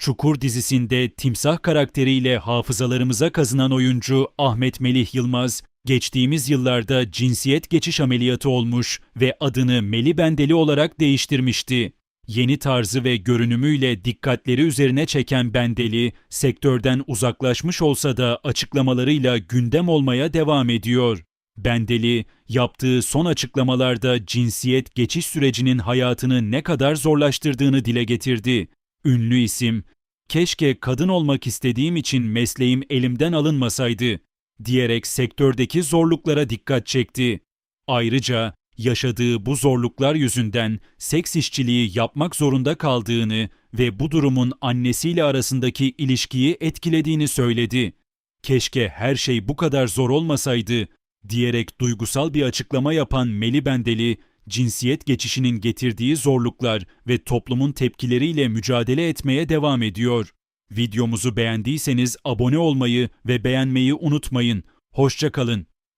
Çukur dizisinde timsah karakteriyle hafızalarımıza kazınan oyuncu Ahmet Melih Yılmaz, geçtiğimiz yıllarda cinsiyet geçiş ameliyatı olmuş ve adını Meli Bendeli olarak değiştirmişti. Yeni tarzı ve görünümüyle dikkatleri üzerine çeken Bendeli, sektörden uzaklaşmış olsa da açıklamalarıyla gündem olmaya devam ediyor. Bendeli, yaptığı son açıklamalarda cinsiyet geçiş sürecinin hayatını ne kadar zorlaştırdığını dile getirdi. Ünlü isim, keşke kadın olmak istediğim için mesleğim elimden alınmasaydı, diyerek sektördeki zorluklara dikkat çekti. Ayrıca yaşadığı bu zorluklar yüzünden seks işçiliği yapmak zorunda kaldığını ve bu durumun annesiyle arasındaki ilişkiyi etkilediğini söyledi. Keşke her şey bu kadar zor olmasaydı diyerek duygusal bir açıklama yapan Meli Bendeli, cinsiyet geçişinin getirdiği zorluklar ve toplumun tepkileriyle mücadele etmeye devam ediyor. Videomuzu beğendiyseniz abone olmayı ve beğenmeyi unutmayın. Hoşça kalın.